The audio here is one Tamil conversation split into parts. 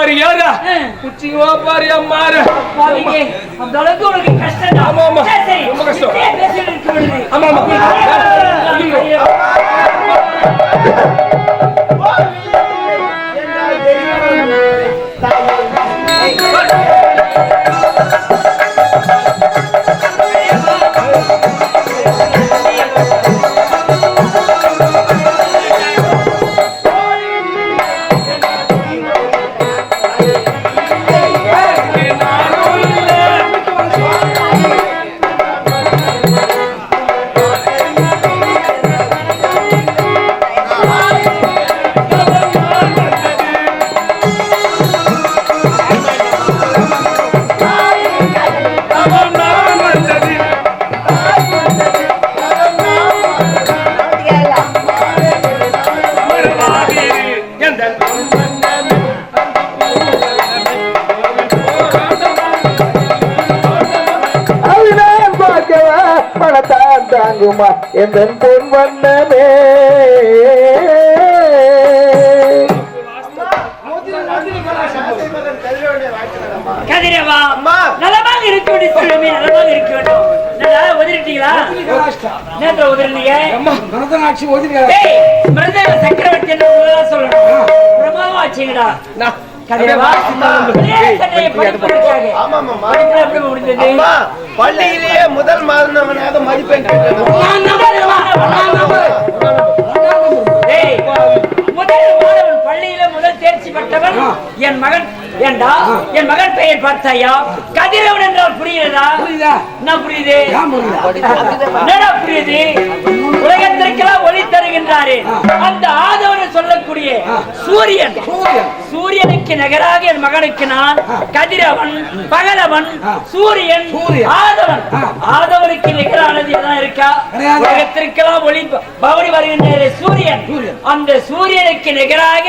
பாரு ஏற குச்சிங்க பாரு பாவிங்க, அந்த அளவுக்கு உனக்கு கஷ்டம்டா. ஆமா, ஆமா. ரொம்ப கஷ்டம். ஆமா, ஆமா. ஐயோ. அவினான் மனத்தான் தாங்குமா எந்த பொன் வண்ணமே கதிரவா, அம்மா. நலமாக இருக்க வேண்டும் செல்வமே, நலமாக இருக்க வேண்டும். என்னடா, உதறிட்டீங்களா? நேத்துல உதறினீங்க? பரதநாட்சி ஓதிருக்க டேய், மிருதங்க சக்கரவர்த்தி உங்களா சொல்லணும். பிரமாதமா வச்சீங்கடா. பள்ளியிலேயே முதல் மாதவனாக மதிப்பெண் முதல் மாணவன் பள்ளியில முதல் தேர்ச்சி பெற்றவன் என் மகன் ஏண்டா? என் மகன் பெயர் பார்த்தாயா? கதிரவன் என்றால் புரியுதா புரியுதா? என்ன புரியுது? என்னடா புரியுது? உலகத்திற்கெல்லாம் ஒளி தருகின்றாரே. அந்த ஆதவன் சொல்லக்கூடிய சூரியன். சூரியன். சூரியனுக்கு நிகராக என் மகனுக்கு நான் கதிரவன் பகலவன் சூரியன். ஆதவன். ஆதவனுக்கு நிகரானது எல்லாம் இருக்கா. உலகத்திற்கெல்லாம் ஒளி பவனி வருகின்ற சூரியன். அந்த சூரியனுக்கு நிகராக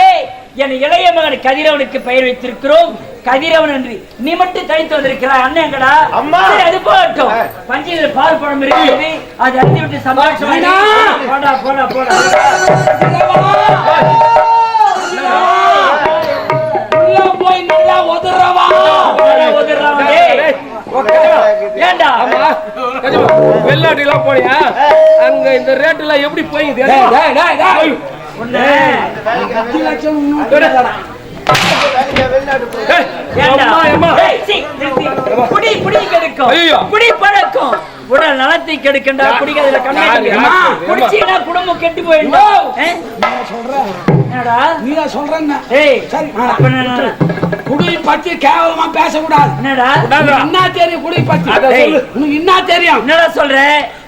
என் இளைய மகன் கதிரவனுக்கு பெயர் வைத்திருக்கிறோம். கதிரவன் என்று நீ மட்டும் தனித்து வந்திருக்கிறாய் அண்ணன் எங்கடா? அம்மா. அது போகட்டும். பஞ்சியில் பால் பழம் இருக்கிறது அது அறிந்து விட்டு சந்தோஷம் அண்ணா. போடா போடா போடா. போய் நல்லா உதறவா? டேய். ஏண்டா? வெளிநாட்டுக்கு எல்லாம் போனியா அங்க இந்த ரேட் எல்லாம் எப்படி போயிது? வெளிநாட்டு உடல் நலத்தை யாரு? அம்மா, யாரு? குடிச்சீங்கன்னா குடும்பம் கெட்டு போயிடும்? நான் சொல்றேன் என்னடா? நீயா சொல்றேன்னு. ஏய் சரி குடி பத்தி கேவலமா பேசக்கூடாது. என்னடா? என்ன தெரியும் குடி பத்தி அத சொல்லு. உனக்கு என்ன தெரியும்? என்னடா சொல்ற?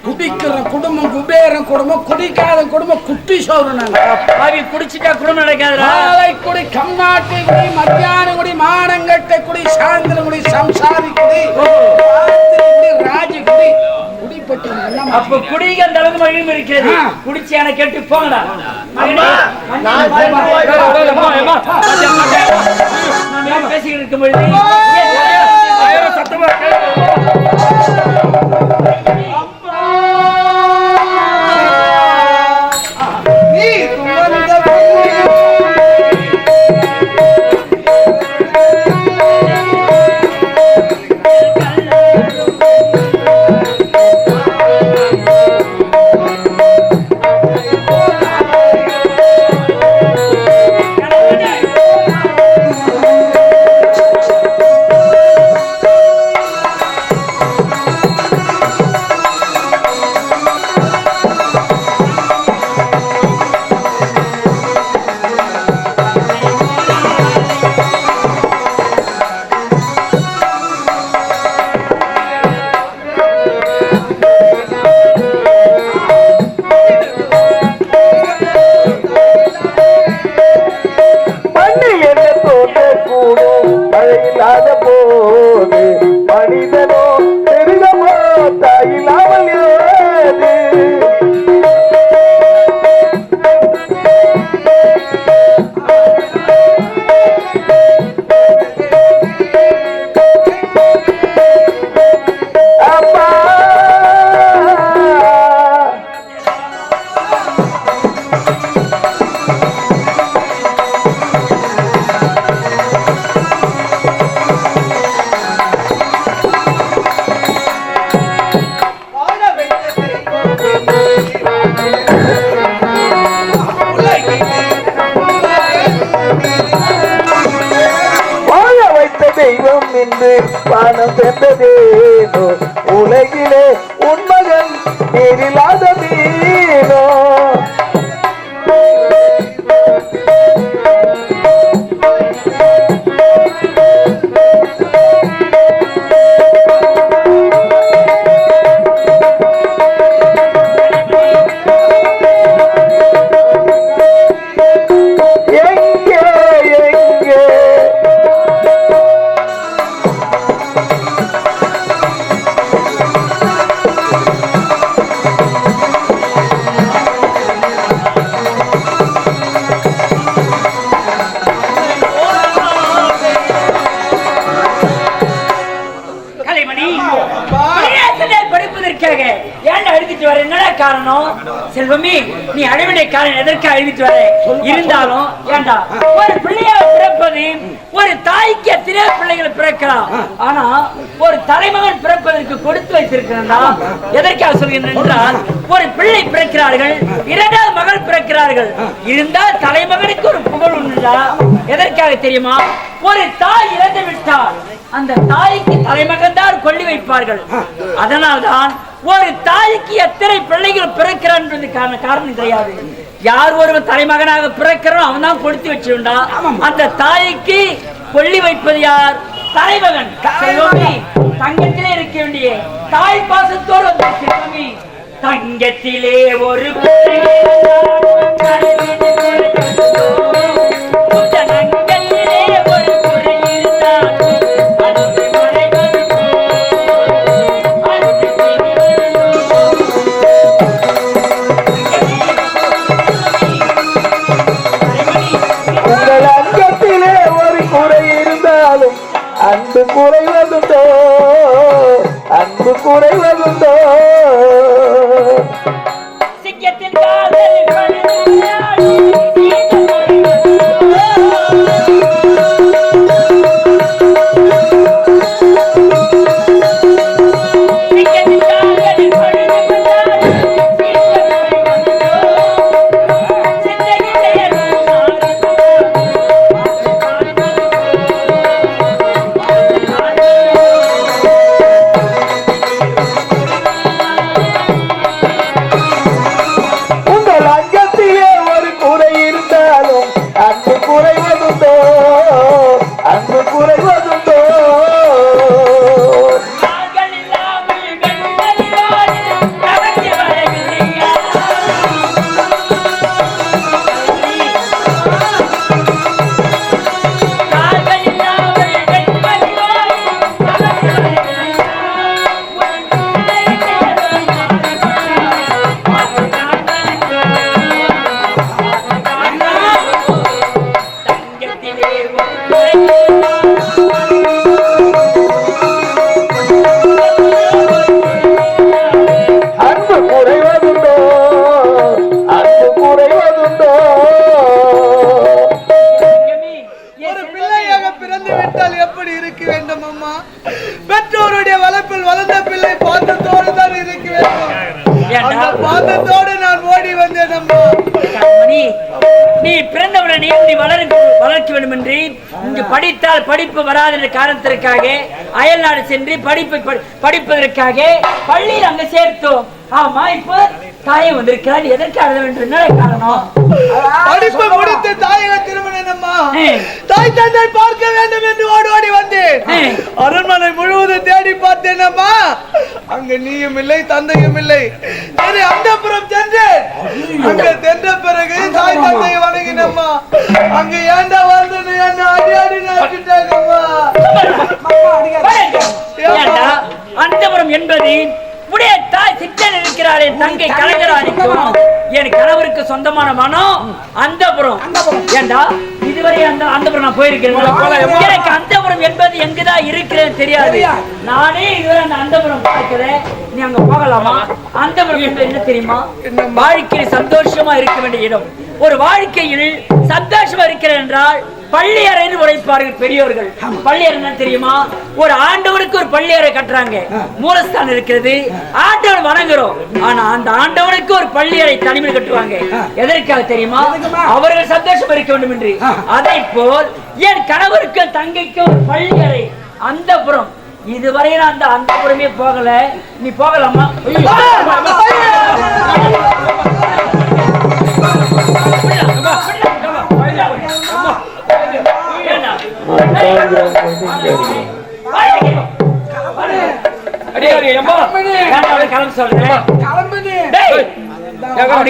குடிக்கிற குடும்பம் குபேரன் குடும்பம் குடிக்காத குடும்பம் குட்டி சோறு நாங்க. பாவி குடிச்சிட்டா குடும்பம் நடக்காதுடா. காலை குடி கம்நாட்டு குடி மத்தியான குடி மானங்கட்ட குடி சாயந்திர குடி சம்சாரி குடி ராஜி குடி அப்ப குடிக்க அந்த அளவுக்கு மகிழ்வு இருக்கிறது. குடிச்சு எனக்கு கேட்டு போங்கடா பேசிக்கிட்டு இருக்கும் பொழுது ஆயிரம் சத்தமா ஒரு தலைமகன் பிறப்பதற்கு கொடுத்து வைத்திருக்கிறா எதற்காக சொல்கிறேன் என்றால் ஒரு பிள்ளை பிறக்கிறார்கள் இரண்டாவது மகள் பிறக்கிறார்கள். இருந்தால் தலைமகனுக்கு ஒரு புகழ் உண்டுடா எதற்காக தெரியுமா? ஒரு தாய் இறந்து விட்டால் அந்த தாய்க்கு தலைமகன் தான் கொள்ளி வைப்பார்கள். அதனால்தான் ஒரு தாய்க்கு எத்தனை பிள்ளைகள் பிறக்கிறான் என்பது காரணம் கிடையாது. யார் ஒருவன் தலைமகனாக பிறக்கிறானோ அவன் தான் கொடுத்து வச்சிருந்தா அந்த தாய்க்கு கொள்ளி வைப்பது யார்? தலைமகன் செல்வமி தங்கத்திலே இருக்க வேண்டிய தாய் பாசத்தோடு வந்த செல்வமி தங்கத்திலே ஒரு பிள்ளை வேண்டும் என்று இங்கு படித்தால் படிப்பு வராத என்ற காரணத்திற்காக அயல் நாடு சென்று படிப்பை படி- படிப்பதற்காக பள்ளியில் அங்க சேர்த்தோம். ஆமா இப்போ தாயை வந்திருக்கிறார் எதற்காக வேண்டும் என்ன காரணம்? படிப்பு முடித்து தாயக திருமணம் அம்மா ஏய். தாய் தந்தை பார்க்க வேண்டும் என்று ஓடி ஓடி வந்தேன். ஏய். அரண்மனை முழுவதும் தேடி பார்த்தேன் அம்மா அங்க நீயும் இல்லை தந்தையும் இல்லை. சரி அந்தப்புறம் சென்றேன். அங்க சென்ற பிறகு தாய் தந்தையை வணங்கினம்மா. அங்க ஏண்டா வந்து என்ன அடி அடி நடிச்சிட்டாங்கம்மா ஏண்டா? அந்தபுரம் என்பது உடைய தாய் சித்தன் இருக்கிறார் தங்கை கலைஞராணிக்கும் என் கணவருக்கு சொந்தமான மனம் அந்தபுரம் ஏண்டா? இதுவரை அந்த அந்தபுரம் நான் போயிருக்கிறேன். எனக்கு அந்தபுரம் என்பது எங்குதான் இருக்கிறேன்னு தெரியாது. நானே இதுவரை அந்த அந்தபுரம் பார்க்கிறேன் நீ அங்க போகலாமா? அந்தபுரம் என்பது என்ன தெரியுமா? வாழ்க்கையில் சந்தோஷமா இருக்க வேண்டிய இடம். ஒரு வாழ்க்கையில் சந்தோஷமா இருக்கிறேன் என்றால் பள்ளியறைன்னு உழைப்பார்கள் பெரியோர்கள். பள்ளியறை என்ன தெரியுமா? ஒரு ஆண்டவனுக்கு ஒரு பள்ளியறை கட்டுறாங்க. மூலஸ்தானம் இருக்கிறது. ஆண்டவன் வணங்குறோம். ஆனா அந்த ஆண்டவனுக்கு ஒரு பள்ளியறை தனிமையில் கட்டுவாங்க. எதற்காக தெரியுமா? அவர்கள் சந்தோஷம் இருக்க வேண்டும் என்று அதை போல் என் கணவருக்கு தங்கைக்கு ஒரு பள்ளியறை அந்த புறம். இதுவரையும் அந்த அந்த புறமே போகல. நீ போகலாமா.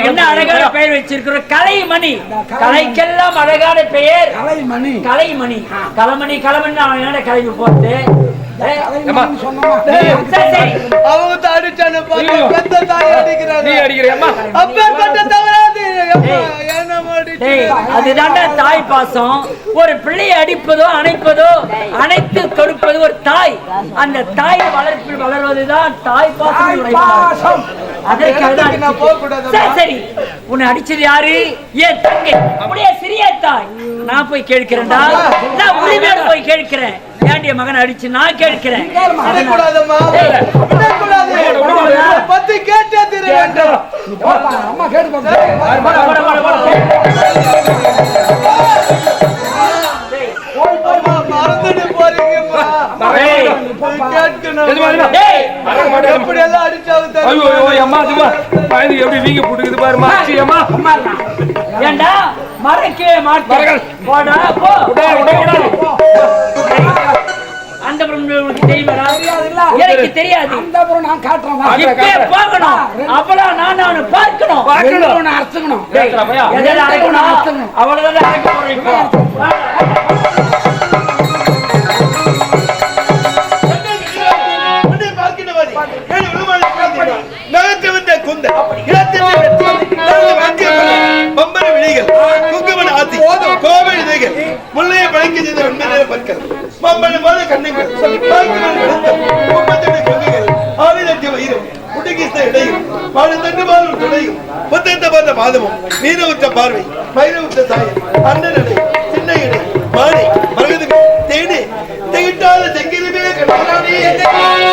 என்ன அழகான பெயர் வச்சிருக்கிறோம் கலைமணி. கலைக்கெல்லாம் அழகான பெயர் கலைமணி கலைமணி கலைமணி கலைமணி கிளம்பி போட்டு? ஏய், கலைமணின்னு சொன்னோமா? சரி, சரி. அவங்க அடிச்சானு பாத்து தாய் அப்பேற்பட்ட தவறாது. அதுதான்டா பாசம். ஒரு பிள்ளையை அடிப்பதோ அணைப்பதோ அணைத்து கொடுப்பது ஒரு தாய். அந்த தாய் வளர்ப்பில் வளர்வதுதான் தாய் பாசம். சரி சரி. உன்னை அடிச்சது யாரு? ஏன் தங்கை. அப்படியே சிறிய தாய். நான் போய் கேட்கிறேன்டா. நான் உரிமையோட போய் கேட்கிறேன். ஏண்டிய மகன் அடிச்சு நான் கேட்கிறேன். பத்தி கேட்டே தீர வேண்டும். அம்மா மறந்துட்டு போறீங்கம்மா. எப்படி எல்லாம் அடிச்சாலும் எப்படி வீங்க போட்டுக்குது பாருமா ஏண்டா? மறக்கவே மாட்டேன். போடா போ. அந்த? எனக்கு தெரியாது அந்த அப்புறம் நான் காட்டுறேன் போகணும் அப்பலாம் நான் அவனை பார்க்கணும். எதில் அரைக்கணும் அவ்வளவுதான் பம்பர விழிகள், குங்குமன் ஆத்தி, கோவை இதைகள், முல்லையை பழக்கி செய்த வெண்மைநிற பற்கள், பம்பன மாத கண்ணுங்கள், பாய்க்குமன் ஆவிதட்டி வயிறும், முடுகித்த இடையும், பாடு பாலும் துணையும், புத்தத்த பார்த்த பாதமும், நீர உற்ற பார்வை, மயிர உற்ற சாயம், அண்ணன் சின்ன இடை, தேனே, திகிட்டாத செங்கிலுமே கண்டானே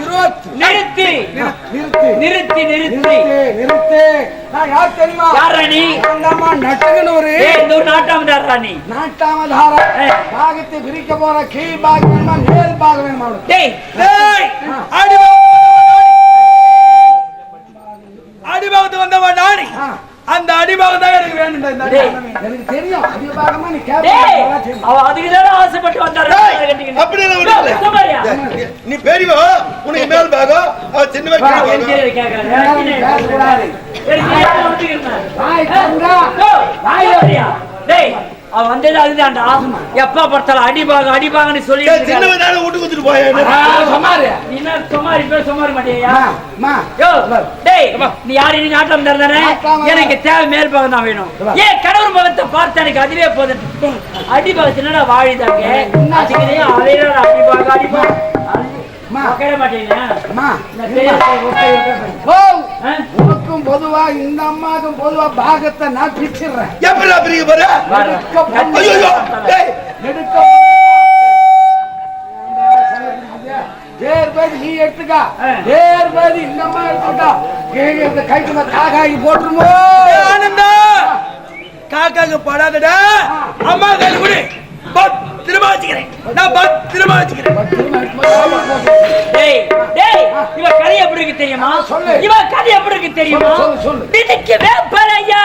நிறுத்து. நிறுத்து நிறுத்து. நிறுத்தி நிறுத்தி. நான் யார் தெரியுமா? யாரா நீ அந்தம்மா நட்டுகனூரு. ஒரு நாட்டாமதாரா நீ நாட்டாமதாரா. பாகத்தை விரிக்க போற கீழ் பாகம் வேணுமா மேல் பாகம் வேணுமா? டேய் டேய் அடிபாகத்து அடிபாகத்து வந்தவன் நானி. அந்த அடிபாகம் தான் எனக்கு வேணும். அடிபாகம். எனக்கு தெரியும் அதிகபாகமா நீ தெரியும் அவ அதுக்குதானே ஆசைப்பட்டு வந்தாரு. அப்படி? நீ பெரியவா உனக்கு மேல் பாகம் அவ சின்னவன் கீழ் பாகம். என்ஜினியர் கேக்குறாரு. என்ஜினியர் பேசக்கூடாது. என்ஜினியர் வந்துக்கிறேன். வாய் திறந்தா. யோ, வாய் வரியா? டேய் அவ வந்தது அதுதான்டா எப்ப பார்த்தாலும் அடிபாக அடிபாகன்னு சொல்லி ஏய், சின்னவன் தானே விட்டு கொடுத்துட்டு போயேன் சமாரு. நீ என்ன சுமாரி பேர் சுமாரி மாட்டியா. யோ டேய் நீ யாரு நீ நாட்டம் தானே நாட்டாம. எனக்கு தேவை மேல் பாகம் தான் வேணும் ஏன் கடவுள் முகத்தை பார்த்து எனக்கு அதுவே போதும் என்னடா வாழிதாங்க அடிபாக அடிபாக உனக்கும் பொதுவா இந்த அம்மாக்கும் பொதுவா பாகத்தை நான் பிரிச்சிடுறேன் எப்படிடா பிரிக்க போற? எடுக்க பண்ணு. ஐயோ டேய். எடுக்க தேர் பேதி நீ எடுத்துக்கா. ஆ. தேர் பேதி இந்த அம்மா எடுத்துக்கா. கைக்குள்ள காக்காய்க்கு போட்டுருமோ? ஆனந்தா. காக்காக்கு படாதடா. அம்மா கையில் குடி. பத்திரமா வச்சுக்கிறேன் நான் பத்திரமா வச்சுக்கிறேன் டேய் டேய் இவ கதை எப்படி இருக்கு தெரியுமா? சொல்லு. இவ கதை எப்படி இருக்கு தெரியுமா? சொல்லு, சொல்லு. இதுக்கு வேப்பலையா?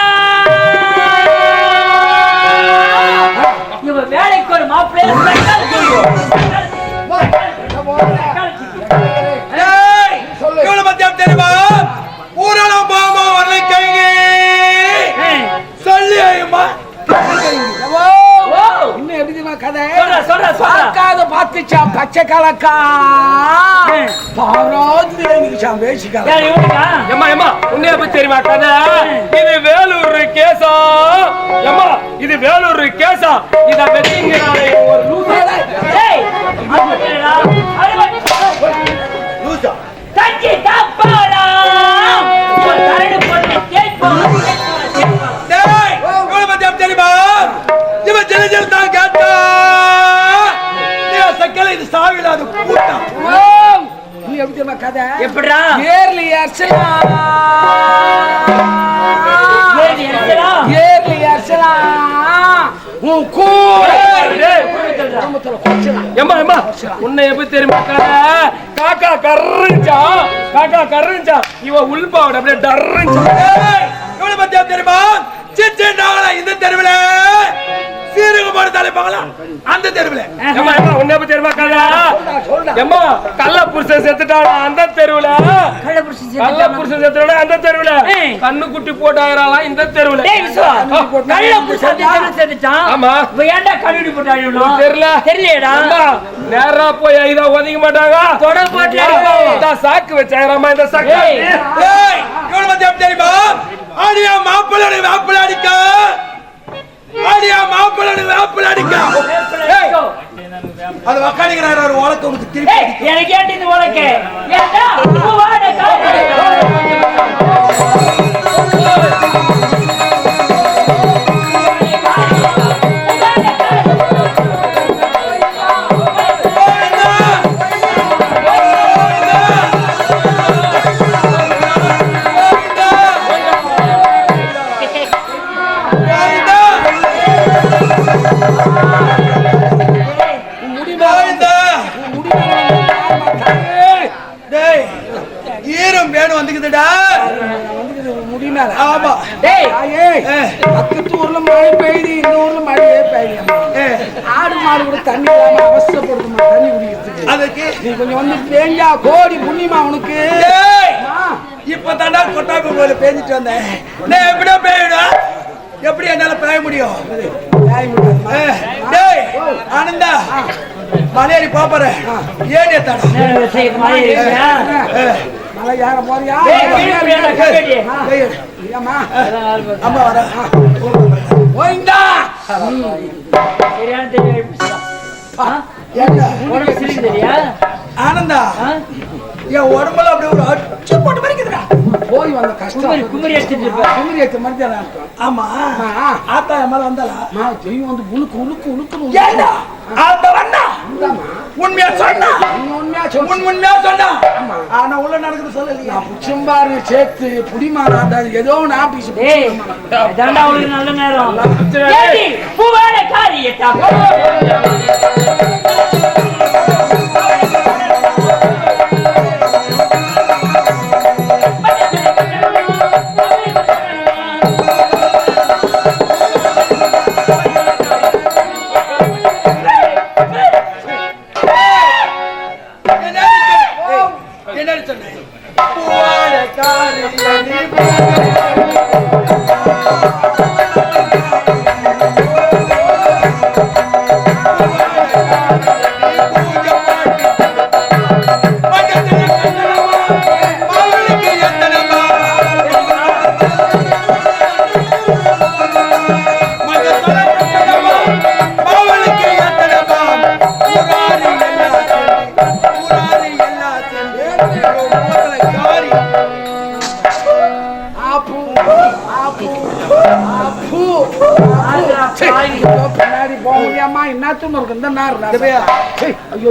பத்தி தெரியுமா கதை? இது வேலூர் கேசா. ஏம்மா இது வேலூர் கேசா. இத வெட்டிங்கிறாரே ஒரு லூசா தஞ்சி தப்பாடா இவ கரடு இவ்வளவு மத்தியம் தெரியுமா? இவன் ஜெல இது சாவிலாது கூட்டம். நீ எப்படி தெரியுமா கதை? எப்படிடா? ஏர்லி எடுத்துடா. ஏர்லி அர்ச்சலாம் உன் கூட உன்னை எப்படி தெரியுமா காக்கா கர்றிஞ்சா காக்கா கர்றிஞ்சா இவ உள்பாவோட அப்படியே டர்றிஞ்சா ஏய், இவ்வளவு மத்தியம் தெரியுமா? நாங்களா இந்த தெருவில் தலைப்பாங்களா அந்த தெருவில். உன்னை எப்படி தெரியுமா கள்ள? புருஷன் செத்துட்டானா? அந்த தெருவுல. கள்ள கள்ள? புருஷன் செத்துட்டானா? அந்த தெருவுல. கண்ணு குட்டி போட்டாயிரலாம் இந்த தெருவுல. டேய் விசுவா, கள்ள செத்துட்டான். ஆமா. இவ ஏன்டா கழுவி போட்டு அழுவணும்? தெரியல? தெரியலையேடா. அம்மா, நேரா போய் ஐதா ஒதுங்க மாட்டாங்க? கொடை போட்டு ஆமா, அழுவு. இதான் சாக்கு வச்சாயிரமா இந்த சாக்கு. ஏய். தெரியுமா? ஆடியா மாப்பிள்ளை மாப்பிள்ளை அடிக்க. ஆடியா மாப்பிள்ளை மாப்பிள்ளை அடிக்க அது உக்காடிக்கிறாரு ஒரு உலக்க உனக்கு திருப்பி எனக்கு ஏன்டி இந்த உனக்கு? ஏன்டா? ஈரம் வேணும் வந்துக்குதுடா. முடியுமா ஆமா. பக்கத்து ஊர்ல மழை பெய்யுது இந்த ஊர்ல மழையே பெய்யுமா ஆடு மாடு கூட தண்ணி இல்லாம அவசரப்படுதுமா தண்ணி குடிக்கிறதுக்கு? அதுக்கு. நீ கொஞ்சம் வந்து பேஞ்சா கோடி புண்ணியமா உனக்கு? இப்ப தாண்டா கொட்டாப்பி போல பேஞ்சிட்டு வந்தேன். நான் எப்படியா பேயிடும் எப்படி என்னால பேய முடியும்? ஆனந்தா. மலையாளி பாப்பறேன் ஏன் ஏத்தாடா மழை ஏற போறியா? அம்மா வர போயிண்டா சரியான? ஆனந்தா? என் உடம்புல அப்படியே ஒரு அச்சு போட்டு மறிக்குதுடா போய் வந்த கஷ்டம். குமரி அடிச்சிட்டு குமரி ஏத்த மாதிரி தான் ஆமா. ஆத்தா என் மேல வந்தாளா? மா தெய்வம் வந்து உழுக்கு உழுக்கு உழுக்கு. ஏண்டா வந்தா? உண்மையா சொன்னா? உண்மையா உன் உண்மையா சொன்னா? ஆனா உள்ள நடக்குது சொல்லலையா. நான் புச்சம்பாரு சேர்த்து புடிமானா ஏதோ நான் ஆபீஸ் ஏய் இதாண்டா அவளுக்கு நல்ல நேரம். பூவால காரியத்தா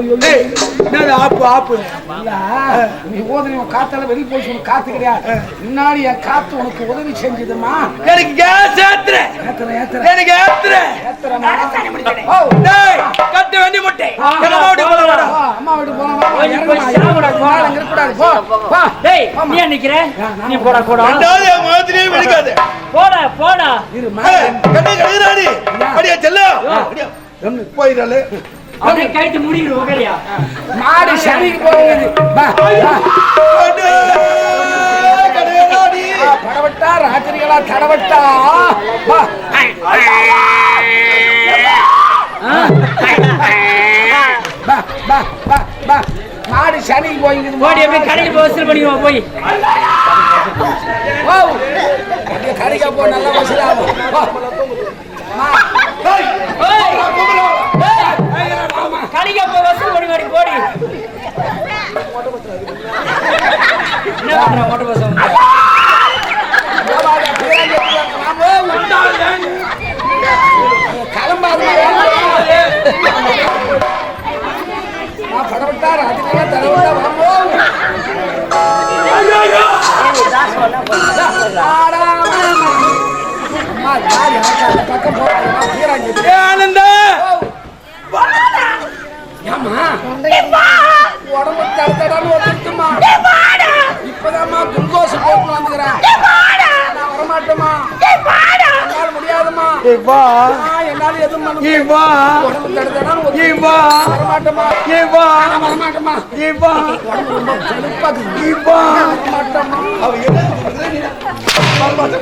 என்னது ஆப்பு ஆப்பு? இல்ல, நீ ஓதுன உன் காத்தால வெளிய போய் உனக்கு காத்து கிடையாது முன்னாடி என் காத்து உனக்கு உதவி செஞ்சதுமா? எனக்கு கேஸ் ஏத்துற ஏத்துற எனக்கு ஏத்துறமா கட்டு வெண்டி முட்டை. அம்மா வீட்டுக்கு போலாம் வா, வா, போய் இறங்குமா, போய் சாப்பிடாது, இறங்குமா, வா. இங்க இருக்கக்கூடாது, போ, போ. டேய் நீ என்ன நிக்கிற? நீ போடா போடா. ரெண்டாவது விழுக்காது. போடா போடா. இருமா. கண்ணை கழுகுறாடி அடியா செல்லம் அடியா. போயிடல அப்படியே கைட்டு முடிக்கிற உகரியா மாடு சனிக்கு போகுது. படவட்டா ராத்திரிகளா தடவட்டா. மாடு சனிக்கு போய்க்குது போடி அப்படியே கடைக்கு போய் வசூல் பண்ணிக்குவா போய். கடைக்கு போ நல்லா வசூலாகும் வா. நான் வரமாட்டேமா ஏ வா உடம்பு ரொம்ப செழிப்பாக்குது. ஏ வா வரமாட்டேமா அவ என்ன?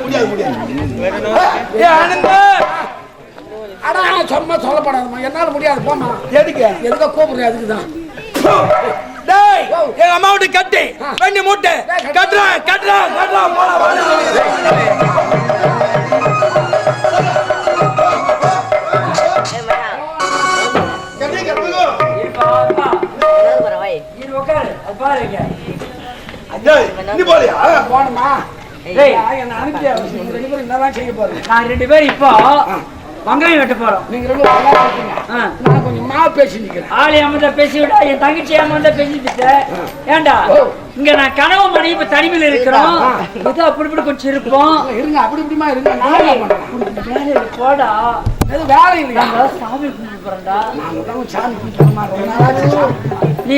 முடியாது முடியாது ஏ ஆனந்த அடா சும்மா சொல்லப்படாதம்மா. என்னால முடியாது. போமா எதுக்கு? எதுக்க கூப்பிடுறேன். அதுக்கு தான் டேய் எங்க அம்மா விட்டு கட்டி. வெண்ணி மூட்டை. கட்டுறா. கட்டுறா கட்டுறா நான் ரெண்டு பேரும் இப்போ வெங்காயம் வெட்ட போறோம். நீங்க. நான் கொஞ்சம் மா பேசி நிக்கிறேன். ஆளு அம்மந்த பேசி என் தங்கச்சி அம்மந்த பேசிட்டு ஏண்டா இங்க நான் கனவு மணி இப்ப தனிமையில இருக்கிறோம். இது அப்படி இப்படி கொஞ்சம் இருப்போம். இருங்க அப்படி இப்படிமா இருங்க. போடா. வேலை இல்லையா? சாமி தான் சாமி கும்பிட்டுமா ரொம்ப நாளாச்சு சாமி. நீ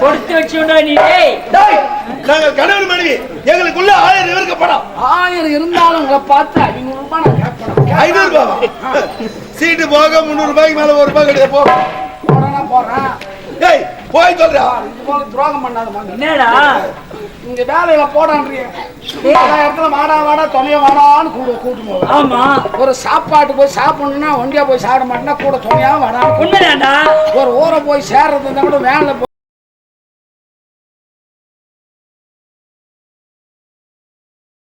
கொடுத்து வச்சுடா நீ. டேய் நாங்கள் கணவன் மனைவி. எங்களுக்குள்ள ஆயிரம் இவருக்கு படம் ஆயிரம் இருந்தாலும் உங்களை பார்த்து ஐநூறு ரூபாய் நான் கேட்பேன் ஐநூறு ரூபாய் சீட்டு போக முந்நூறு ரூபாய்க்கு மேல ஒரு ரூபாய் கிடையாது போ. போறேன்னா போறேன். டேய் போய் சொல்றா இது போல துரோகம் பண்ணாதமா என்னடா? இங்க வேலையில போடான்றீங்க. இடத்துல வாடா வாடா துணைய வாடான்னு கூட கூட்டு போவேன். ஆமா. ஒரு சாப்பாட்டு போய் சாப்பிடணும்னா ஒண்டியா போய் சாப்பிட மாட்டேன்னா கூட துணையா உண்மைதான்டா. ஒரு ஊரை போய் சேர்றது இருந்தா கூட போய்